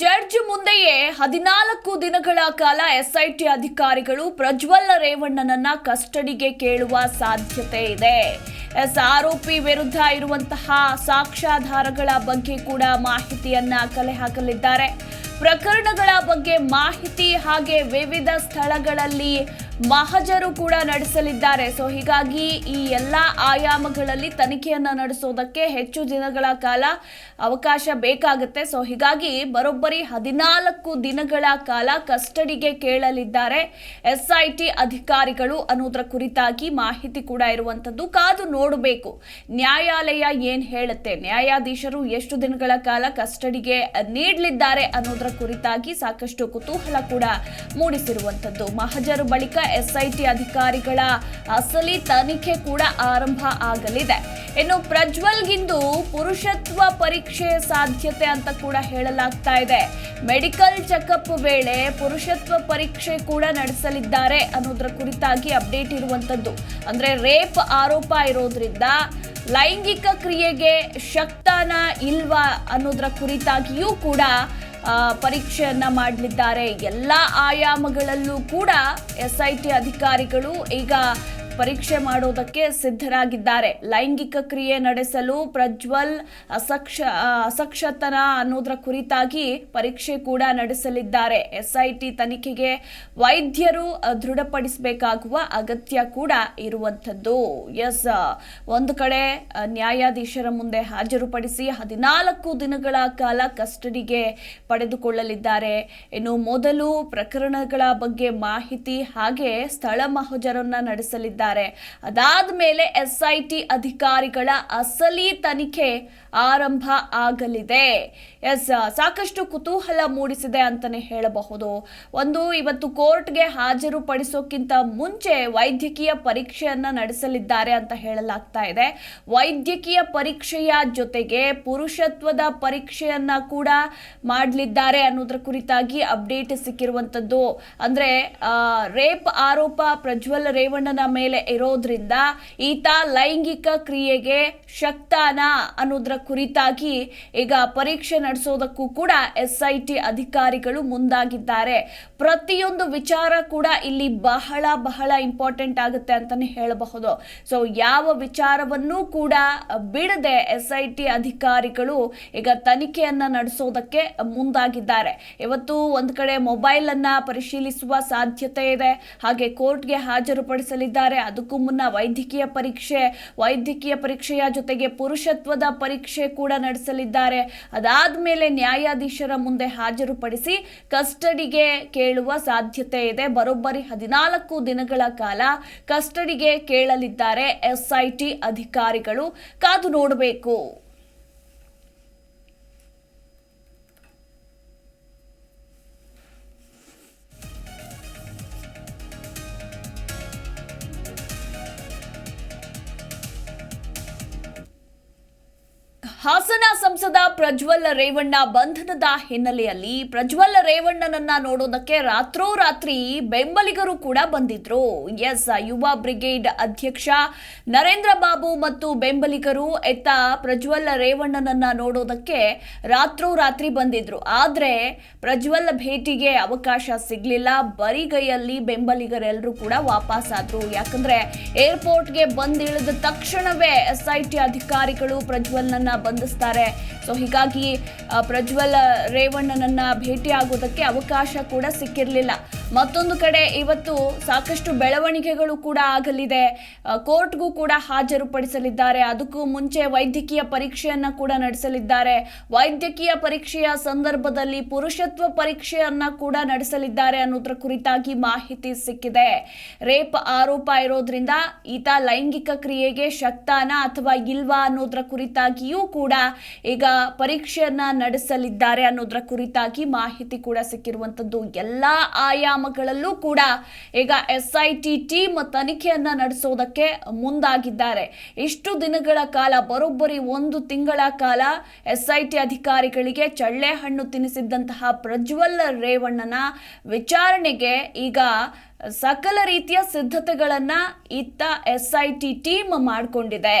Judge ಮುಂದೆಯೇ ಹದಿನಾಲ್ಕು ದಿನಗಳ ಕಾಲ ಎಸ್ಐಟಿ ಅಧಿಕಾರಿಗಳು ಪ್ರಜ್ವಲ್ ರೇವಣ್ಣನನ್ನ ಕಸ್ಟಡಿಗೆ ಕೇಳುವ ಸಾಧ್ಯತೆ ಇದೆ. ಎಸ್ ಆರೋಪಿ ವಿರುದ್ಧ ಇರುವಂತಹ ಸಾಕ್ಷ್ಯಾಧಾರಗಳ ಬಗ್ಗೆ ಕೂಡ ಮಾಹಿತಿಯನ್ನ ಕಲೆ ಹಾಕಲಿದ್ದಾರೆ. ಪ್ರಕರಣಗಳ ಬಗ್ಗೆ ಮಾಹಿತಿ ಹಾಗೆ ವಿವಿಧ ಸ್ಥಳಗಳಲ್ಲಿ ಮಹಜರು ಕೂಡ ನಡೆಸಲಿದ್ದಾರೆ. ಸೊ ಹೀಗಾಗಿ ಈ ಎಲ್ಲ ಆಯಾಮಗಳಲ್ಲಿ ತನಿಖೆಯನ್ನು ನಡೆಸೋದಕ್ಕೆ ಹೆಚ್ಚು ದಿನಗಳ ಕಾಲ ಅವಕಾಶ ಬೇಕಾಗುತ್ತೆ. ಸೊ ಹೀಗಾಗಿ ಬರೋಬ್ಬರಿ ಹದಿನಾಲ್ಕು ದಿನಗಳ ಕಾಲ ಕಸ್ಟಡಿಗೆ ಕೇಳಲಿದ್ದಾರೆ ಎಸ್ಐಟಿ ಅಧಿಕಾರಿಗಳು ಅನ್ನೋದರ ಕುರಿತಾಗಿ ಮಾಹಿತಿ ಕೂಡ ಇರುವಂಥದ್ದು ಕಾದು ನೋಡಬೇಕು. ನ್ಯಾಯಾಲಯ ಏನು ಹೇಳುತ್ತೆ? ನ್ಯಾಯಾಧೀಶರು ಎಷ್ಟು ದಿನಗಳ ಕಾಲ ಕಸ್ಟಡಿಗೆ ನೀಡಲಿದ್ದಾರೆ ಅನ್ನೋದರ ಕುರಿತಾಗಿ ಸಾಕಷ್ಟು ಕುತೂಹಲ ಕೂಡ ಮೂಡಿಸಿರುವಂಥದ್ದು. ಮಹಜರು ಬಳಿಕ ಎಸ್ಐಟಿ ಅಧಿಕಾರಿಗಳ ಅಸಲಿ ತನಿಖೆ ಕೂಡ ಆರಂಭ ಆಗಲಿದೆ. ಇನ್ನು ಪ್ರಜ್ವಲ್ಗಿಂದು ಪುರುಷತ್ವ ಪರೀಕ್ಷೆ ಸಾಧ್ಯತೆ ಅಂತ ಕೂಡ ಹೇಳಲಾಗ್ತಾ ಇದೆ. ಮೆಡಿಕಲ್ ಚೆಕಪ್ ವೇಳೆ ಪುರುಷತ್ವ ಪರೀಕ್ಷೆ ಕೂಡ ನಡೆಸಲಿದ್ದಾರೆ ಅನ್ನೋದ್ರ ಕುರಿತಾಗಿ ಅಪ್ಡೇಟ್ ಇರುವಂತದ್ದು. ಅಂದ್ರೆ ರೇಪ್ ಆರೋಪ ಇರೋದ್ರಿಂದ ಲೈಂಗಿಕ ಕ್ರಿಯೆಗೆ ಶಕ್ತಾನ ಇಲ್ವಾ ಅನ್ನೋದ್ರ ಕುರಿತಾಗಿಯೂ ಕೂಡ ಪರೀಕ್ಷೆಯನ್ನ ಮಾಡಲಿದ್ದಾರೆ. ಎಲ್ಲ ಆಯಾಮಗಳಲ್ಲೂ ಕೂಡ ಎಸ್ ಐ ಟಿ ಅಧಿಕಾರಿಗಳು ಈಗ ಪರೀಕ್ಷೆ ಮಾಡೋದಕ್ಕೆ ಸಿದ್ಧರಾಗಿದ್ದಾರೆ. ಲೈಂಗಿಕ ಕ್ರಿಯೆ ನಡೆಸಲು ಪ್ರಜ್ವಲ್ ಅಸಕ್ಷ, ಅಸಕ್ಷತನ ಅನ್ನೋದರ ಕುರಿತಾಗಿ ಪರೀಕ್ಷೆ ಕೂಡ ನಡೆಸಲಿದ್ದಾರೆ. ಎಸ್ಐಟಿ ತನಿಖೆಗೆ ವೈದ್ಯರು ದೃಢಪಡಿಸಬೇಕಾಗುವ ಅಗತ್ಯ ಕೂಡ ಇರುವಂಥದ್ದು. ಎಸ್, ಒಂದು ಕಡೆ ನ್ಯಾಯಾಧೀಶರ ಮುಂದೆ ಹಾಜರುಪಡಿಸಿ ಹದಿನಾಲ್ಕು ದಿನಗಳ ಕಾಲ ಕಸ್ಟಡಿಗೆ ಪಡೆದುಕೊಳ್ಳಲಿದ್ದಾರೆ. ಇನ್ನು ಮೊದಲು ಪ್ರಕರಣಗಳ ಬಗ್ಗೆ ಮಾಹಿತಿ ಹಾಗೆ ಸ್ಥಳ ಮಹಜರನ್ನ ನಡೆಸಲಿದ್ದಾರೆ. ಅದಾದ ಮೇಲೆ ಎಸ್ಐಟಿ ಅಧಿಕಾರಿಗಳ ಅಸಲಿ ತನಿಖೆ ಆರಂಭ ಆಗಲಿದೆ. ಎಸ್, ಸಾಕಷ್ಟು ಕುತೂಹಲ ಮೂಡಿಸಿದೆ ಅಂತಾನೆ ಹೇಳಬಹುದು. ಒಂದು, ಇವತ್ತು ಕೋರ್ಟ್ಗೆ ಹಾಜರು ಪಡಿಸೋಕ್ಕಿಂತ ಮುಂಚೆ ವೈದ್ಯಕೀಯ ಪರೀಕ್ಷೆಯನ್ನ ನಡೆಸಲಿದ್ದಾರೆ ಅಂತ ಹೇಳಲಾಗ್ತಾ ಇದೆ. ವೈದ್ಯಕೀಯ ಪರೀಕ್ಷೆಯ ಜೊತೆಗೆ ಪುರುಷತ್ವದ ಪರೀಕ್ಷೆಯನ್ನ ಕೂಡ ಮಾಡಲಿದ್ದಾರೆ ಅನ್ನೋದ್ರ ಕುರಿತಾಗಿ ಅಪ್ಡೇಟ್ ಸಿಕ್ಕಿರುವಂತದ್ದು. ಅಂದ್ರೆ ರೇಪ್ ಆರೋಪ ಪ್ರಜ್ವಲ್ ರೇವಣ್ಣನ ಮೇಲೆ ಇರೋದ್ರಿಂದ ಈತ ಲೈಂಗಿಕ ಕ್ರಿಯೆಗೆ ಶಕ್ತಾನ ಅನ್ನೋದ್ರ ಕುರಿತಾಗಿ ಈಗ ಪರೀಕ್ಷೆ ನಡೆಸೋದಕ್ಕೂ ಕೂಡ ಎಸ್ ಐ ಟಿ ಅಧಿಕಾರಿಗಳು ಮುಂದಾಗಿದ್ದಾರೆ. ಪ್ರತಿಯೊಂದು ವಿಚಾರ ಕೂಡ ಇಲ್ಲಿ ಬಹಳ ಬಹಳ ಇಂಪಾರ್ಟೆಂಟ್ ಆಗುತ್ತೆ ಅಂತಾನೆ ಹೇಳಬಹುದು. ಸೊ ಯಾವ ವಿಚಾರವನ್ನೂ ಕೂಡ ಬಿಡದೆ ಎಸ್ ಐ ಟಿ ಅಧಿಕಾರಿಗಳು ಈಗ ತನಿಖೆಯನ್ನ ನಡೆಸೋದಕ್ಕೆ ಮುಂದಾಗಿದ್ದಾರೆ. ಇವತ್ತು ಒಂದು ಕಡೆ ಮೊಬೈಲ್ ಅನ್ನ ಪರಿಶೀಲಿಸುವ ಸಾಧ್ಯತೆ ಇದೆ. ಹಾಗೆ ಕೋರ್ಟ್ಗೆ ಹಾಜರುಪಡಿಸಲಿದ್ದಾರೆ. ಅದಕ್ಕೂ ಮುನ್ನ ವೈದ್ಯಕೀಯ ಪರೀಕ್ಷೆ, ವೈದ್ಯಕೀಯ ಪರೀಕ್ಷೆಯ ಜೊತೆಗೆ ಪುರುಷತ್ವದ ಪರೀಕ್ಷೆ ಕೂಡ ನಡೆಸಲಿದ್ದಾರೆ. ಅದಾದ್ಮೇಲೆ ನ್ಯಾಯಾಧೀಶರ ಮುಂದೆ ಹಾಜರುಪಡಿಸಿ ಕಸ್ಟಡಿಗೆ ಕೇಳುವ ಸಾಧ್ಯತೆ ಇದೆ. ಬರೋಬ್ಬರಿ ಹದಿನಾಲ್ಕು ದಿನಗಳ ಕಾಲ ಕಸ್ಟಡಿಗೆ ಕೇಳಲಿದ್ದಾರೆ ಎಸ್ಐಟಿ ಅಧಿಕಾರಿಗಳು. ಕಾದು ನೋಡಬೇಕು. ಹಾಸನ ಸಂಸದ ಪ್ರಜ್ವಲ್ ರೇವಣ್ಣ ಬಂಧನದ ಹಿನ್ನೆಲೆಯಲ್ಲಿ ಪ್ರಜ್ವಲ್ ರೇವಣ್ಣನನ್ನ ನೋಡೋದಕ್ಕೆ ರಾತ್ರೋರಾತ್ರಿ ಬೆಂಬಲಿಗರು ಕೂಡ ಬಂದಿದ್ರು. ಎಸ್, ಯುವ ಬ್ರಿಗೇಡ್ ಅಧ್ಯಕ್ಷ ನರೇಂದ್ರ ಬಾಬು ಮತ್ತು ಬೆಂಬಲಿಗರು ಎತ್ತ ಪ್ರಜ್ವಲ್ ರೇವಣ್ಣನನ್ನ ನೋಡೋದಕ್ಕೆ ರಾತ್ರೋರಾತ್ರಿ ಬಂದಿದ್ರು. ಆದ್ರೆ ಪ್ರಜ್ವಲ್ ಭೇಟಿಗೆ ಅವಕಾಶ ಸಿಗ್ಲಿಲ್ಲ. ಬರಿಗೈಯಲ್ಲಿ ಬೆಂಬಲಿಗರೆಲ್ಲರೂ ಕೂಡ ವಾಪಸ್ ಆದ್ರು ಯಾಕಂದ್ರೆ ಏರ್ಪೋರ್ಟ್ಗೆ ಬಂದಿಳಿದ ತಕ್ಷಣವೇ ಎಸ್ ಐ ಟಿ ಅಧಿಕಾರಿಗಳು ಪ್ರಜ್ವಲ್ನನ್ನ ಬಂಧಿಸ್ತಾರೆ. ಸೊ ಹೀಗಾಗಿ ಪ್ರಜ್ವಲ್ ರೇವಣ್ಣನನ್ನ ಭೇಟಿ ಆಗೋದಕ್ಕೆ ಅವಕಾಶ ಕೂಡ ಸಿಕ್ಕಿರಲಿಲ್ಲ. ಮತ್ತೊಂದು ಕಡೆ ಇವತ್ತು ಸಾಕಷ್ಟು ಬೆಳವಣಿಗೆಗಳು ಕೂಡ ಆಗಲಿದೆ. ಕೋರ್ಟ್ಗೂ ಕೂಡ ಹಾಜರುಪಡಿಸಲಿದ್ದಾರೆ. ಅದಕ್ಕೂ ಮುಂಚೆ ವೈದ್ಯಕೀಯ ಪರೀಕ್ಷೆಯನ್ನು ಕೂಡ ನಡೆಸಲಿದ್ದಾರೆ. ವೈದ್ಯಕೀಯ ಪರೀಕ್ಷೆಯ ಸಂದರ್ಭದಲ್ಲಿ ಪುರುಷತ್ವ ಪರೀಕ್ಷೆಯನ್ನ ಕೂಡ ನಡೆಸಲಿದ್ದಾರೆ ಅನ್ನೋದ್ರ ಕುರಿತಾಗಿ ಮಾಹಿತಿ ಸಿಕ್ಕಿದೆ. ರೇಪ್ ಆರೋಪ ಇರೋದ್ರಿಂದ ಈತ ಲೈಂಗಿಕ ಕ್ರಿಯೆಗೆ ಶಕ್ತಾನ ಅಥವಾ ಇಲ್ವಾ ಅನ್ನೋದ್ರ ಕುರಿತಾಗಿಯೂ ಕೂಡ ಈಗ ಪರೀಕ್ಷೆಯನ್ನ ನಡೆಸಲಿದ್ದಾರೆ ಅನ್ನೋದ್ರ ಕುರಿತಾಗಿ ಮಾಹಿತಿ ಕೂಡ ಸಿಕ್ಕಿರುವಂತದ್ದು. ಎಲ್ಲಾ ಆಯಾಮಗಳಲ್ಲೂ ಕೂಡ ಈಗ ಎಸ್ ಐ ಟಿ ಟೀಮ್ ತನಿಖೆಯನ್ನ ನಡೆಸೋದಕ್ಕೆ ಮುಂದಾಗಿದ್ದಾರೆ. ಇಷ್ಟು ದಿನಗಳ ಕಾಲ, ಬರೋಬ್ಬರಿ ಒಂದು ತಿಂಗಳ ಕಾಲ ಎಸ್ ಐ ಟಿ ಅಧಿಕಾರಿಗಳಿಗೆ ಚಳ್ಳೆ ಹಣ್ಣು ತಿನ್ನಿಸಿದ್ದಂತಹ ಪ್ರಜ್ವಲ್ ರೇವಣ್ಣನ ವಿಚಾರಣೆಗೆ ಈಗ ಸಕಲ ರೀತಿಯ ಸಿದ್ಧತೆಗಳನ್ನ ಇತ್ತ ಎಸ್ ಐ ಟಿ ಟೀಮ್ ಮಾಡಿಕೊಂಡಿದೆ.